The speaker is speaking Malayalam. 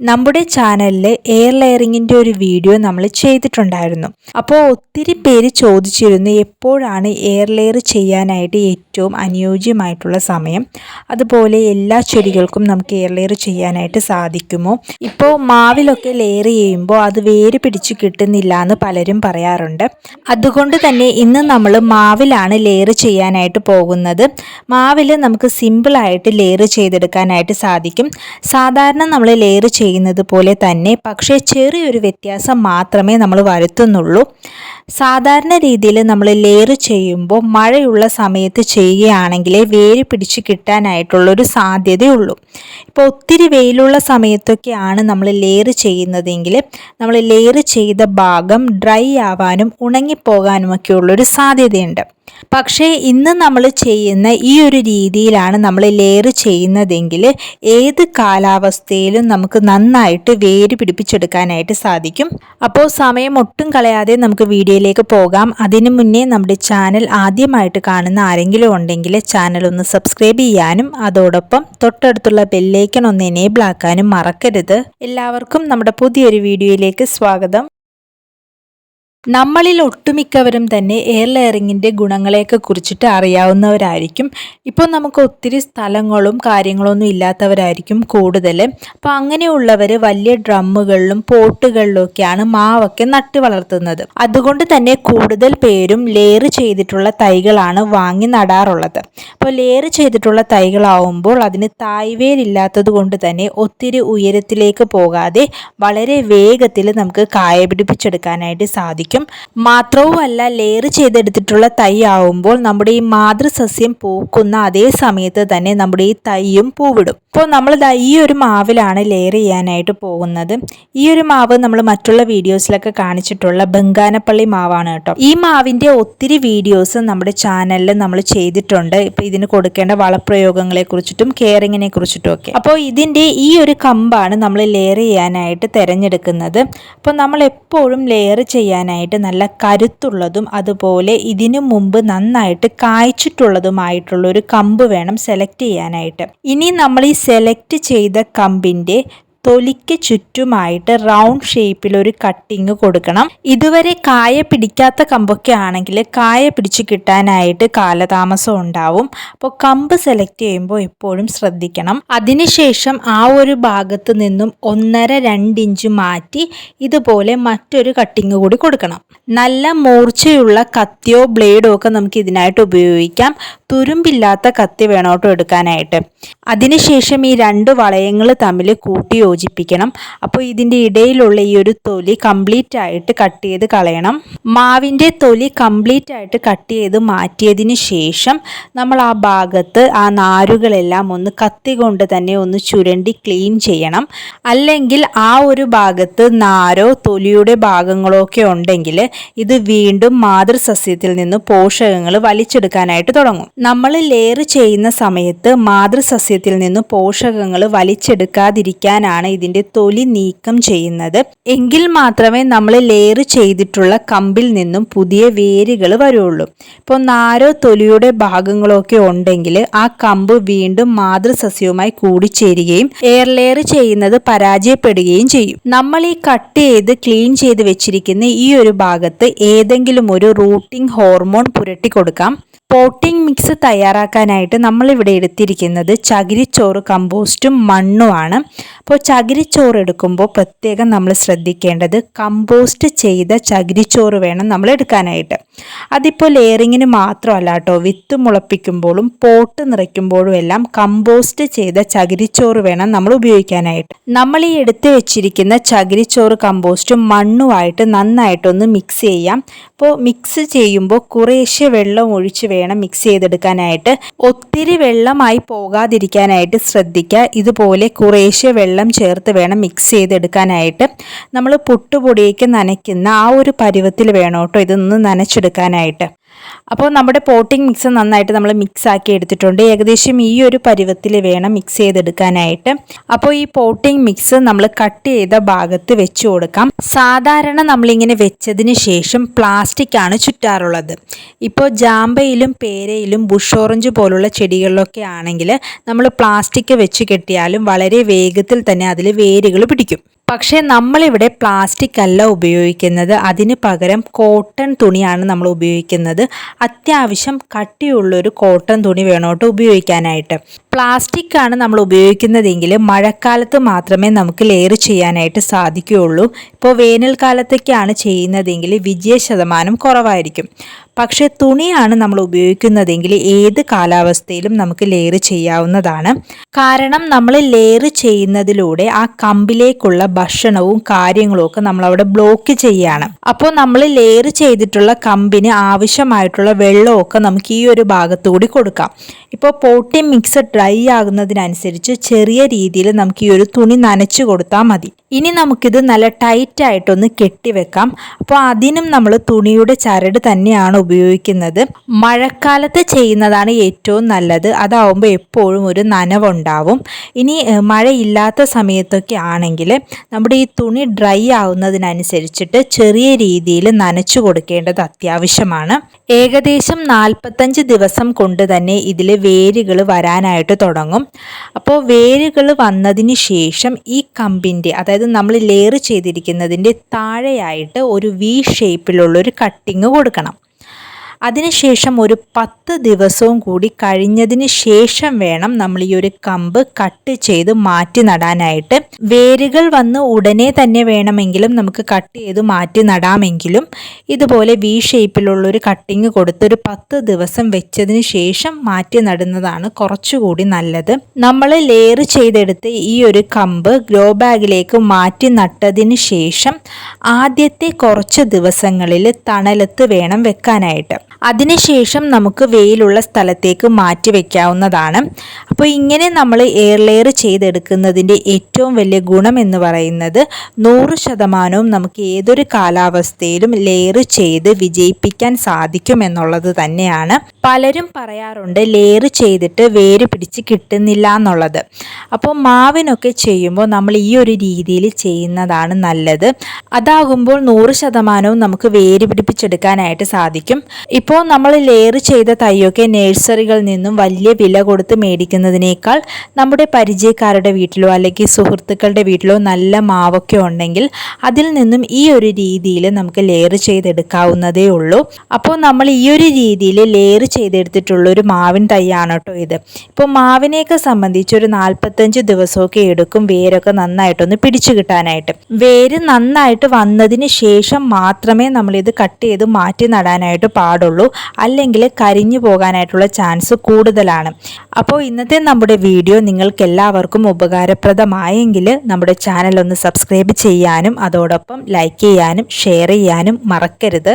നമ്മുടെ ചാനലിൽ എയർ ലെയറിങ്ങിന്റെ ഒരു വീഡിയോ നമ്മൾ ചെയ്തിട്ടുണ്ടായിരുന്നു. അപ്പോൾ ഒത്തിരി പേര് ചോദിച്ചിരുന്നു എപ്പോഴാണ് എയർ ലെയർ ചെയ്യാനായിട്ട് ഏറ്റവും അനുയോജ്യമായിട്ടുള്ള സമയം. അതുപോലെ എല്ലാ ചെടികൾക്കും നമുക്ക് എയർ ലെയർ ചെയ്യാനായിട്ട് സാധിക്കുമോ? ഇപ്പോൾ മാവിലൊക്കെ ലെയർ ചെയ്യുമ്പോൾ അത് വേര് പിടിച്ച് കിട്ടുന്നില്ല എന്ന് പലരും പറയാറുണ്ട്. അതുകൊണ്ട് തന്നെ ഇന്ന് നമ്മൾ മാവിലാണ് ലെയർ ചെയ്യാനായിട്ട് പോകുന്നത്. മാവിൽ നമുക്ക് സിമ്പിളായിട്ട് ലെയർ ചെയ്തെടുക്കാനായിട്ട് സാധിക്കും. സാധാരണ നമ്മൾ ലെയർ ചെയ്യുന്നത് പോലെ തന്നെ പക്ഷേ ചെറിയൊരു വ്യത്യാസം മാത്രമേ നമ്മൾ വരുത്തുന്നുള്ളൂ. സാധാരണ രീതിയിൽ നമ്മൾ ലെയർ ചെയ്യുമ്പോൾ മഴയുള്ള സമയത്ത് ചെയ്യുകയാണെങ്കിൽ വേര് പിടിച്ച് കിട്ടാനായിട്ടുള്ളൊരു സാധ്യതയുള്ളൂ. ഇപ്പോൾ ഒത്തിരി വെയിലുള്ള സമയത്തൊക്കെയാണ് നമ്മൾ ലെയർ ചെയ്യുന്നതെങ്കിൽ നമ്മൾ ലെയർ ചെയ്ത ഭാഗം ഡ്രൈ ആവാനും ഉണങ്ങിപ്പോകാനുമൊക്കെയുള്ളൊരു സാധ്യതയുണ്ട്. പക്ഷേ ഇന്ന് നമ്മൾ ചെയ്യുന്ന ഈ ഒരു രീതിയിലാണ് നമ്മൾ ലെയർ ചെയ്യുന്നതെങ്കിൽ ഏത് കാലാവസ്ഥയിലും നമുക്ക് നന്നായിട്ട് വേര് പിടിപ്പിച്ചെടുക്കാനായിട്ട് സാധിക്കും. അപ്പോൾ സമയം ഒട്ടും കളയാതെ നമുക്ക് വീഡിയോയിലേക്ക് പോകാം. അതിനു മുന്നേ നമ്മുടെ ചാനൽ ആദ്യമായിട്ട് കാണുന്ന ആരെങ്കിലും ഉണ്ടെങ്കിൽ ചാനൽ ഒന്ന് സബ്സ്ക്രൈബ് ചെയ്യാനും അതോടൊപ്പം തൊട്ടടുത്തുള്ള ബെല്ലേക്കൺ ഒന്ന് എനേബിൾ ആക്കാനും മറക്കരുത്. എല്ലാവർക്കും നമ്മുടെ പുതിയൊരു വീഡിയോയിലേക്ക് സ്വാഗതം. നമ്മളിൽ ഒട്ടുമിക്കവരും തന്നെ എയർ ലെയറിങ്ങിന്റെ ഗുണങ്ങളെയൊക്കെ കുറിച്ചിട്ട് അറിയാവുന്നവരായിരിക്കും. ഇപ്പോൾ നമുക്ക് ഒത്തിരി സ്ഥലങ്ങളും കാര്യങ്ങളൊന്നും ഇല്ലാത്തവരായിരിക്കും കൂടുതൽ. അപ്പോൾ അങ്ങനെയുള്ളവർ വലിയ ഡ്രമ്മുകളിലും പോട്ടുകളിലൊക്കെയാണ് മാവൊക്കെ നട്ടു വളർത്തുന്നത്. അതുകൊണ്ട് തന്നെ കൂടുതൽ പേരും ലെയർ ചെയ്തിട്ടുള്ള തൈകളാണ് വാങ്ങി നടാറുള്ളത്. അപ്പോൾ ലെയർ ചെയ്തിട്ടുള്ള തൈകളാവുമ്പോൾ അതിന് തായ്വേരില്ലാത്തത് കൊണ്ട് തന്നെ ഒത്തിരി ഉയരത്തിലേക്ക് പോകാതെ വളരെ വേഗത്തിൽ നമുക്ക് കായ പിടിപ്പിച്ചെടുക്കാനായിട്ട് സാധിക്കും. സാധിക്കും മാത്രവുമല്ല ലെയർ ചെയ്തെടുത്തിട്ടുള്ള തൈ ആവുമ്പോൾ നമ്മുടെ ഈ മാതൃസസ്യം പൂക്കുന്ന അതേ സമയത്ത് തന്നെ നമ്മുടെ ഈ തൈയും പൂവിടും. അപ്പോൾ നമ്മൾ ഈ ഒരു മാവിലാണ് ലെയർ ചെയ്യാനായിട്ട് പോകുന്നത്. ഈ ഒരു മാവ് നമ്മൾ മറ്റുള്ള വീഡിയോസിലൊക്കെ കാണിച്ചിട്ടുള്ള ബംഗാനപ്പള്ളി മാവാണ് കേട്ടോ. ഈ മാവിന്റെ ഒത്തിരി വീഡിയോസ് നമ്മുടെ ചാനലിൽ നമ്മൾ ചെയ്തിട്ടുണ്ട്. ഇപ്പോൾ ഇതിന് കൊടുക്കേണ്ട വളപ്രയോഗങ്ങളെ കുറിച്ചിട്ടും കെയറിങ്ങിനെ കുറിച്ചിട്ടും ഒക്കെ. അപ്പോൾ ഇതിന്റെ ഈ ഒരു കമ്പാണ് നമ്മൾ ലെയർ ചെയ്യാനായിട്ട് തിരഞ്ഞെടുക്കുന്നത്. അപ്പോൾ നമ്മൾ എപ്പോഴും ലെയർ ചെയ്യാനായിട്ട് നന്നായിട്ട് നല്ല കരുത്തുള്ളതും അതുപോലെ ഇതിനു മുമ്പ് നന്നായിട്ട് കായ്ച്ചിട്ടുള്ളതുമായിട്ടുള്ള ഒരു കമ്പ് വേണം സെലക്ട് ചെയ്യാനായിട്ട്. ഇനി നമ്മൾ ഈ സെലക്ട് ചെയ്ത കമ്പിന്റെ തൊലിക്ക് ചുറ്റുമായിട്ട് റൗണ്ട് ഷേപ്പിൽ ഒരു കട്ടിങ് കൊടുക്കണം. ഇതുവരെ കായ പിടിക്കാത്ത കമ്പൊക്കെ ആണെങ്കിൽ കായ പിടിച്ച് കിട്ടാനായിട്ട് കാലതാമസം ഉണ്ടാവും. അപ്പോൾ കമ്പ് സെലക്ട് ചെയ്യുമ്പോൾ എപ്പോഴും ശ്രദ്ധിക്കണം. അതിനുശേഷം ആ ഒരു ഭാഗത്ത് നിന്നും ഒന്നര രണ്ട് ഇഞ്ച് മാറ്റി ഇതുപോലെ മറ്റൊരു കട്ടിങ് കൂടി കൊടുക്കണം. നല്ല മൂർച്ചയുള്ള കത്തിയോ ബ്ലേഡോ ഒക്കെ നമുക്ക് ഇതിനായിട്ട് ഉപയോഗിക്കാം. തുരുമ്പില്ലാത്ത കത്തി വേണോട്ടോ എടുക്കാനായിട്ട്. അതിനുശേഷം ഈ രണ്ട് വളയങ്ങൾ തമ്മിൽ കൂട്ടി യോജിപ്പിക്കണം. അപ്പോൾ ഇതിന്റെ ഇടയിലുള്ള ഈ ഒരു തൊലി കംപ്ലീറ്റ് ആയിട്ട് കട്ട് ചെയ്ത് കളയണം. മാവിന്റെ തൊലി കംപ്ലീറ്റ് ആയിട്ട് കട്ട് ചെയ്ത് മാറ്റിയതിന് ശേഷം നമ്മൾ ആ ഭാഗത്ത് ആ നാരുകളെല്ലാം ഒന്ന് കത്തി കൊണ്ട് തന്നെ ഒന്ന് ചുരണ്ടി ക്ലീൻ ചെയ്യണം. അല്ലെങ്കിൽ ആ ഒരു ഭാഗത്ത് നാരോ തൊലിയുടെ ഭാഗങ്ങളോ ഒക്കെ ഉണ്ടെങ്കിൽ ഇത് വീണ്ടും മാതൃസസ്യത്തിൽ നിന്ന് പോഷകങ്ങൾ വലിച്ചെടുക്കാനായിട്ട് തുടങ്ങും. നമ്മൾ ലെയർ ചെയ്യുന്ന സമയത്ത് മാതൃസസ്യത്തിൽ നിന്ന് പോഷകങ്ങൾ വലിച്ചെടുക്കാതിരിക്കാനാണ് ഇതിന്റെ തൊലി നീക്കം ചെയ്യുന്നത്. എങ്കിൽ മാത്രമേ നമ്മൾ ലെയർ ചെയ്തിട്ടുള്ള കമ്പിൽ നിന്നും പുതിയ വേരുകൾ വരുള്ളൂ. ഇപ്പോൾ നാരോ തൊലിയുടെ ഭാഗങ്ങളൊക്കെ ഉണ്ടെങ്കിൽ ആ കമ്പ് വീണ്ടും മാതൃസസ്യവുമായി കൂടിച്ചേരുകയും എയർ ലെയർ ചെയ്യുന്നത് പരാജയപ്പെടുകയും ചെയ്യും. നമ്മൾ ഈ കട്ട് ചെയ്ത് ക്ലീൻ ചെയ്ത് വെച്ചിരിക്കുന്ന ഈ ഒരു ഭാഗത്ത് ഏതെങ്കിലും ഒരു റൂട്ടിംഗ് ഹോർമോൺ പുരട്ടി കൊടുക്കാം പോട്ടിംഗ് മിക്സ് തയ്യാറാക്കാനായിട്ട് നമ്മളിവിടെ എടുത്തിരിക്കുന്നത് ചകിരിച്ചോറ് കമ്പോസ്റ്റും മണ്ണുമാണ്. അപ്പോൾ ചകിരിച്ചോറ് എടുക്കുമ്പോൾ പ്രത്യേകം നമ്മൾ ശ്രദ്ധിക്കേണ്ടത് കമ്പോസ്റ്റ് ചെയ്ത ചകിരിച്ചോറ് വേണം നമ്മൾ എടുക്കാനായിട്ട്. അതിപ്പോൾ ലെയറിങ്ങിന് മാത്രമല്ല കേട്ടോ വിത്ത് മുളപ്പിക്കുമ്പോഴും പോട്ട് നിറയ്ക്കുമ്പോഴും എല്ലാം കമ്പോസ്റ്റ് ചെയ്ത ചകിരിച്ചോറ് വേണം നമ്മൾ ഉപയോഗിക്കാനായിട്ട്. നമ്മൾ ഈ എടുത്തു വെച്ചിരിക്കുന്ന ചകിരിച്ചോറ് കമ്പോസ്റ്റും മണ്ണുമായിട്ട് നന്നായിട്ടൊന്ന് മിക്സ് ചെയ്യാം. അപ്പോൾ മിക്സ് ചെയ്യുമ്പോൾ കുറേശ്ശെ വെള്ളം ഒഴിച്ച് വേണം മിക്സ് ചെയ്തെടുക്കാനായിട്ട്. ഒത്തിരി വെള്ളമായി പോകാതിരിക്കാനായിട്ട് ശ്രദ്ധിക്കുക. ഇതുപോലെ കുറേശ്ശെ വെള്ളം ചേർത്ത് വേണം മിക്സ് ചെയ്തെടുക്കാനായിട്ട്. നമ്മൾ പുട്ടുപൊടിയേക്ക് നനയ്ക്കുന്ന ആ ഒരു പരുവത്തിൽ വേണം ഇതൊന്ന് നനച്ചെടുക്കാനായിട്ട്. അപ്പോൾ നമ്മുടെ പോട്ടിംഗ് മിക്സ് നന്നായിട്ട് നമ്മൾ മിക്സ് ആക്കി എടുത്തിട്ടുണ്ട്. ഏകദേശം ഈ ഒരു പരുവത്തിൽ വേണം മിക്സ് ചെയ്തെടുക്കാനായിട്ട്. അപ്പോൾ ഈ പോട്ടിംഗ് മിക്സ് നമ്മൾ കട്ട് ചെയ്ത ഭാഗത്ത് വെച്ച് കൊടുക്കാം. സാധാരണ നമ്മളിങ്ങനെ വെച്ചതിന് ശേഷം പ്ലാസ്റ്റിക് ആണ് ചുറ്റാറുള്ളത്. ഇപ്പോൾ ജാമ്പയിലും പേരയിലും ബുഷ് ഓറഞ്ച് പോലുള്ള ചെടികളിലൊക്കെ ആണെങ്കിൽ നമ്മൾ പ്ലാസ്റ്റിക് വെച്ച് കെട്ടിയാലും വളരെ വേഗത്തിൽ തന്നെ അതിൽ വേരുകൾ പിടിക്കും. പക്ഷേ നമ്മളിവിടെ പ്ലാസ്റ്റിക് അല്ല ഉപയോഗിക്കുന്നത്. അതിന് പകരം കോട്ടൺ തുണിയാണ് നമ്മൾ ഉപയോഗിക്കുന്നത്. അത്യാവശ്യം കട്ടിയുള്ളൊരു കോട്ടൺ തുണി വേണോട്ട് ഉപയോഗിക്കാനായിട്ട്. പ്ലാസ്റ്റിക് ആണ് നമ്മൾ ഉപയോഗിക്കുന്നതെങ്കിൽ മഴക്കാലത്ത് മാത്രമേ നമുക്ക് ലെയർ ചെയ്യാനായിട്ട് സാധിക്കുകയുള്ളൂ. ഇപ്പോൾ വേനൽക്കാലത്തേക്കാണ് ചെയ്യുന്നതെങ്കിൽ വിജയ ശതമാനം കുറവായിരിക്കും. പക്ഷേ തുണിയാണ് നമ്മൾ ഉപയോഗിക്കുന്നതെങ്കിൽ ഏത് കാലാവസ്ഥയിലും നമുക്ക് ലെയർ ചെയ്യാവുന്നതാണ്. കാരണം നമ്മൾ ലെയർ ചെയ്യുന്നതിലൂടെ ആ കമ്പിലേക്കുള്ള ഭക്ഷണവും കാര്യങ്ങളും ഒക്കെ നമ്മൾ അവിടെ ബ്ലോക്ക് ചെയ്യാണ്. അപ്പോൾ നമ്മൾ ലെയർ ചെയ്തിട്ടുള്ള കമ്പിന് ആവശ്യമായിട്ടുള്ള വെള്ളമൊക്കെ നമുക്ക് ഈ ഒരു ഭാഗത്തുകൂടി കൊടുക്കാം. ഇപ്പോൾ പോട്ടി മിക്സ് ഡ്രൈ ആകുന്നതിനനുസരിച്ച് ചെറിയ രീതിയിൽ നമുക്ക് ഈ ഒരു തുണി നനച്ചു കൊടുത്താൽ മതി. ഇനി നമുക്കിത് നല്ല ടൈറ്റ് ആയിട്ടൊന്ന് കെട്ടിവെക്കാം അപ്പോൾ അതിനും നമ്മൾ തുണിയുടെ ചരട് തന്നെയാണ് ഉപയോഗിക്കുന്നത്. മഴക്കാലത്ത് ചെയ്യുന്നതാണ് ഏറ്റവും നല്ലത്. അതാവുമ്പോൾ എപ്പോഴും ഒരു നനവുണ്ടാവും. ഇനി മഴയില്ലാത്ത സമയത്തൊക്കെ ആണെങ്കിൽ നമ്മുടെ ഈ തുണി ഡ്രൈ ആവുന്നതിനനുസരിച്ചിട്ട് ചെറിയ രീതിയിൽ നനച്ചു കൊടുക്കേണ്ടത് അത്യാവശ്യമാണ്. ഏകദേശം നാൽപ്പത്തഞ്ച് ദിവസം കൊണ്ട് തന്നെ ഇതിൽ വേരുകൾ വരാനായിട്ട് തുടങ്ങും. അപ്പോൾ വേരുകൾ വന്നതിന് ശേഷം ഈ കമ്പിന്റെ അതായത് നമ്മൾ ലെയർ ചെയ്തിരിക്കുന്നതിന്റെ താഴെയായിട്ട് ഒരു വി ഷേപ്പിലുള്ളൊരു കട്ടിങ് കൊടുക്കണം. അതിനുശേഷം ഒരു പത്ത് ദിവസവും കൂടി കഴിഞ്ഞതിന് ശേഷം വേണം നമ്മൾ ഈ ഒരു കമ്പ് കട്ട് ചെയ്ത് മാറ്റി നടാനായിട്ട്. വേരുകൾ വന്ന് ഉടനെ തന്നെ വേണമെങ്കിലും നമുക്ക് കട്ട് ചെയ്ത് മാറ്റി നടാമെങ്കിലും ഇതുപോലെ വി ഷേപ്പിലുള്ള ഒരു കട്ടിങ് കൊടുത്ത് ഒരു പത്ത് ദിവസം വെച്ചതിന് ശേഷം മാറ്റി നടുന്നതാണ് കുറച്ചുകൂടി നല്ലത്. നമ്മൾ ലെയർ ചെയ്തെടുത്ത് ഈ ഒരു കമ്പ് ഗ്രോ ബാഗിലേക്ക് മാറ്റി നട്ടതിന് ശേഷം ആദ്യത്തെ കുറച്ച് ദിവസങ്ങളിൽ തണലത്ത് വേണം വെക്കാനായിട്ട്. അതിനുശേഷം നമുക്ക് വെയിലുള്ള സ്ഥലത്തേക്ക് മാറ്റി വെക്കാവുന്നതാണ്. അപ്പോൾ ഇങ്ങനെ നമ്മൾ എയർ ലെയർ ചെയ്തെടുക്കുന്നതിന്റെ ഏറ്റവും വലിയ ഗുണം എന്ന് പറയുന്നത് നൂറ് ശതമാനവും നമുക്ക് ഏതൊരു കാലാവസ്ഥയിലും ലെയർ ചെയ്ത് വിജയിപ്പിക്കാൻ സാധിക്കും എന്നുള്ളത് തന്നെയാണ്. പലരും പറയാറുണ്ട് ലെയർ ചെയ്തിട്ട് വേര് പിടിച്ച് കിട്ടുന്നില്ല എന്നുള്ളത്. അപ്പോൾ മാവിനൊക്കെ ചെയ്യുമ്പോൾ നമ്മൾ ഈ ഒരു രീതിയിൽ ചെയ്യുന്നതാണ് നല്ലത്. അതാകുമ്പോൾ നൂറ് ശതമാനവും നമുക്ക് വേര് പിടിപ്പിച്ചെടുക്കാനായിട്ട് സാധിക്കും. ഇപ്പോൾ നമ്മൾ ലെയർ ചെയ്ത തൈയൊക്കെ നേഴ്സറികളിൽ നിന്നും വലിയ വില കൊടുത്ത് മേടിക്കുന്നതിനേക്കാൾ നമ്മുടെ പരിചയക്കാരുടെ വീട്ടിലോ അല്ലെങ്കിൽ സുഹൃത്തുക്കളുടെ വീട്ടിലോ നല്ല മാവൊക്കെ ഉണ്ടെങ്കിൽ അതിൽ നിന്നും ഈ ഒരു രീതിയിൽ നമുക്ക് ലെയർ ചെയ്തെടുക്കാവുന്നതേ ഉള്ളൂ. അപ്പോൾ നമ്മൾ ഈ ഒരു രീതിയിൽ ലെയർ ചെയ്തെടുത്തിട്ടുള്ള ഒരു മാവിൻ തൈയാണ് കേട്ടോ ഇത്. ഇപ്പോൾ മാവിനെയൊക്കെ സംബന്ധിച്ച് ഒരു നാൽപ്പത്തഞ്ച് ദിവസമൊക്കെ എടുക്കും വേരൊക്കെ നന്നായിട്ടൊന്ന് പിടിച്ചു കിട്ടാനായിട്ട്. വേര് നന്നായിട്ട് വന്നതിന് ശേഷം മാത്രമേ നമ്മളിത് കട്ട് ചെയ്ത് മാറ്റി നടാനായിട്ട് പാടുള്ളൂ. അല്ലെങ്കിൽ കരിഞ്ഞു പോകാനായിട്ടുള്ള ചാൻസ് കൂടുതലാണ്. അപ്പോൾ ഇന്നത്തെ നമ്മുടെ വീഡിയോ നിങ്ങൾക്ക് എല്ലാവർക്കും ഉപകാരപ്രദമായെങ്കിൽ നമ്മുടെ ചാനൽ ഒന്ന് സബ്സ്ക്രൈബ് ചെയ്യാനും അതോടൊപ്പം ലൈക്ക് ചെയ്യാനും ഷെയർ ചെയ്യാനും മറക്കരുത്.